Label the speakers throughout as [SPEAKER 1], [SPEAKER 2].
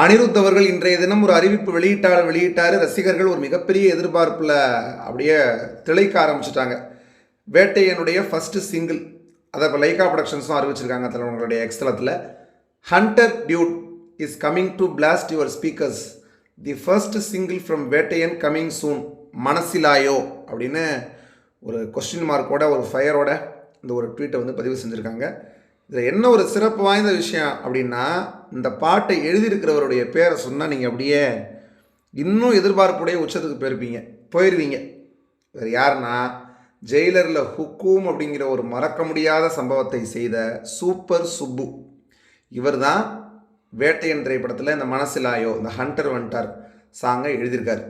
[SPEAKER 1] அனிருத் அவர்கள் இன்றைய தினம் ஒரு அறிவிப்பு வெளியிட்டார் வெளியிட்டார். ரசிகர்கள் ஒரு மிகப்பெரிய எதிர்பார்ப்பில் அப்படியே திளைக்க ஆரம்பிச்சிட்டாங்க. வேட்டையனுடைய ஃபஸ்ட்டு சிங்கிள் அதை இப்போ லைகா ப்ரொடக்ஷன்ஸும் அறிவிச்சிருக்காங்க அதில் எக்ஸ்தலத்தில் hunter dude is coming to blast your speakers the first single from Vettaiyan coming soon மனசிலாயோ அப்படின்னு ஒரு கொஸ்டின் மார்க்கோட ஒரு ஃபயரோட இந்த ஒரு ட்வீட்டை வந்து பதிவு செஞ்சுருக்காங்க. இதில் என்ன ஒரு சிறப்பு வாய்ந்த விஷயம் அப்படின்னா இந்த பாட்டை எழுதியிருக்கிறவருடைய பேரை சொன்னால் நீங்கள் அப்படியே இன்னும் எதிர்பார்ப்புடைய உச்சத்துக்கு போயிருப்பீங்க போயிடுவீங்க வேறு யாருன்னா ஜெயிலரில் ஹுக்கூம் அப்படிங்கிற ஒரு மறக்க முடியாத சம்பவத்தை செய்த சூப்பர் சுப்பு. இவர் தான் வேட்டையன் திரைப்படத்தில் இந்த மனசிலாயோ இந்த ஹண்டர் வண்டர் சாங்கை எழுதியிருக்காரு.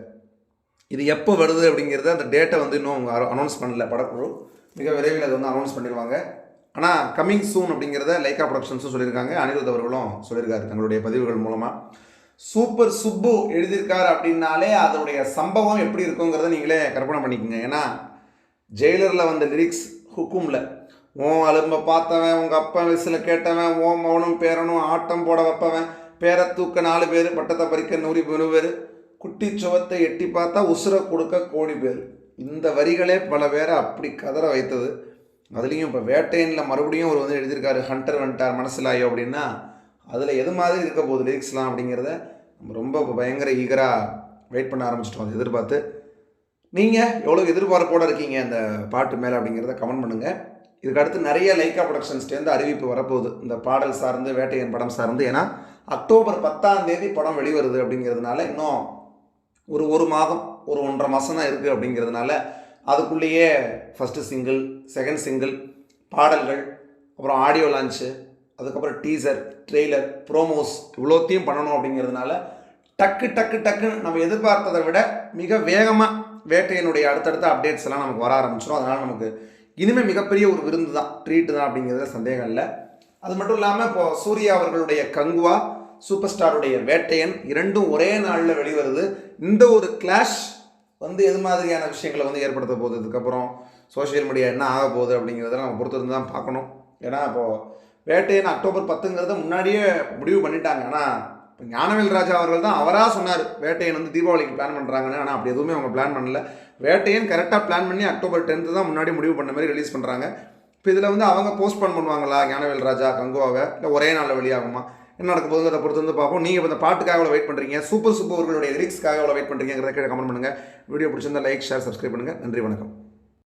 [SPEAKER 1] இது எப்போ வருது அப்படிங்கிறத அந்த டேட்டை வந்து இன்னும் அவங்க அனௌன்ஸ் பண்ணல. படக்குழு மிக விரைவில் அதை வந்து அனௌன்ஸ் பண்ணிடுவாங்க. ஆனால் கம்மிங் சூன் அப்படிங்கிறத லைக்கா ப்ரொடக்ஷன்ஸும் சொல்லியிருக்காங்க. அனிருத் அவர்களும் சொல்லியிருக்காரு தங்களுடைய பதிவுகள் மூலமாக சூப்பர் சுப்பு எழுதியிருக்காரு அப்படின்னாலே அதனுடைய சம்பவம் எப்படி இருக்குங்கிறத நீங்களே கற்பனை பண்ணிக்கோங்க. ஏன்னா ஜெயிலரில் வந்த லிரிக்ஸ் ஹுக்குமில் உன் அலும்ப பார்த்தவன் உங்கள் அப்பா வயசில் கேட்டவன் ஓ மௌனம் பேரனும் ஆட்டம் போட வைப்பவன் பேரை தூக்க நாலு பேர் பட்டத்தை பறிக்க நூறி மூணு பேர் குட்டி சுவத்தை எட்டி பார்த்தா உசுரை கொடுக்க கோடி பேர். இந்த வரிகளே பல பேரை அப்படி கதற வைத்தது. அதுலேயும் இப்போ வேட்டையனில் மறுபடியும் ஒரு வந்து எழுதியிருக்காரு ஹண்டர் வந்துட்டார் மனசிலாயோ அப்படின்னா அதில் எது மாதிரி இருக்க போகுது லிரிக்ஸ்லாம் அப்படிங்கிறத நம்ம ரொம்ப பயங்கர ஈகராக வெயிட் பண்ண ஆரம்பிச்சிட்டோம் அதை எதிர்பார்த்து. நீங்கள் எவ்வளோ எதிர்பார்ப்போடு இருக்கீங்க அந்த பாட்டு மேலே அப்படிங்கிறத கமெண்ட் பண்ணுங்கள் இதுக்கு அடுத்து நிறைய லைக்கா ப்ரொடக்ஷன்ஸ்லேருந்து அறிவிப்பு வரப்போகுது இந்த பாடல் சார்ந்து வேட்டையன் படம் சார்ந்து. ஏன்னா அக்டோபர் பத்தாம் தேதி படம் வெளிவருது அப்படிங்கிறதுனால இன்னும் ஒரு ஒரு மாதம் ஒரு ஒன்றரை மாதம் தான் இருக்குது அப்படிங்கிறதுனால அதுக்குள்ளேயே ஃபஸ்ட்டு சிங்கிள் செகண்ட் சிங்கிள் பாடல்கள் அப்புறம் ஆடியோ லான்ச்சு அதுக்கப்புறம் டீசர் ட்ரெய்லர் ப்ரோமோஸ் இவ்வளோத்தையும் பண்ணணும் அப்படிங்கிறதுனால டக்கு டக்கு டக்குன்னு நம்ம எதிர்பார்த்ததை விட மிக வேகமாக வேட்டையினுடைய அடுத்தடுத்த அப்டேட்ஸ் எல்லாம் நமக்கு வர ஆரம்பிச்சிடும் அதனால் நமக்கு இனிமேல் மிகப்பெரிய ஒரு விருந்து தான் ட்ரீட்டு தான் அப்படிங்கிறதுல சந்தேகம் இல்லை. அது மட்டும் இல்லாமல் இப்போ சூர்யா அவர்களுடைய கங்குவா சூப்பர் ஸ்டாருடைய வேட்டையன் இரண்டும் ஒரே நாளில் வெளிவருது. இந்த ஒரு கிளாஷ் வந்து எது மாதிரியான விஷயங்களை வந்து ஏற்படுத்த போகுது? இதுக்கப்புறம் சோஷியல் மீடியா என்ன ஆக போகுது அப்படிங்கிறத நம்ம பொறுத்திருந்து தான் பார்க்கணும். ஏன்னா இப்போது வேட்டையன் அக்டோபர் பத்துங்கிறத முன்னாடியே முடிவு பண்ணிட்டாங்க. ஆனால் இப்போ ஞானவேல் ராஜா அவர்கள் தான் அவராக சொன்னார் வேட்டையன் வந்து தீபாவளிக்கு பிளான் பண்ணுறாங்கன்னு ஆனால் அப்படி எதுவுமே அவங்க பிளான் பண்ணல. வேட்டையன் கரெக்டாக பிளான் பண்ணி அக்டோபர் டென்த்து தான் முன்னாடி முடிவு பண்ண மாதிரி ரிலீஸ் பண்ணுறாங்க இப்போ இதில் வந்து அவங்க போஸ்ட்போன் பண்ணுவாங்களா? ஞானவேல் ராஜா கங்குவாவை? இல்லை ஒரே நாளில் வெளியாகுமா? என்ன நடக்க போகுதுங்கிறத பொறுத்து வந்து பார்ப்போம். நீங்கள் இந்த பாட்டுக்காக எவ்வளோ வெயிட் பண்ணுறீங்க சூப்பர் சூப்பர் அவர்களுடைய லிரிக்ஸ்க்காக எவ்வளோ வெயிட் பண்ணுறீங்கிறத கீழே கமெண்ட் பண்ணுங்கள் வீடியோ பிடிச்சிருந்தா லைக் ஷேர் சப்ஸ்கிரைப் பண்ணுங்கள் நன்றி வணக்கம்.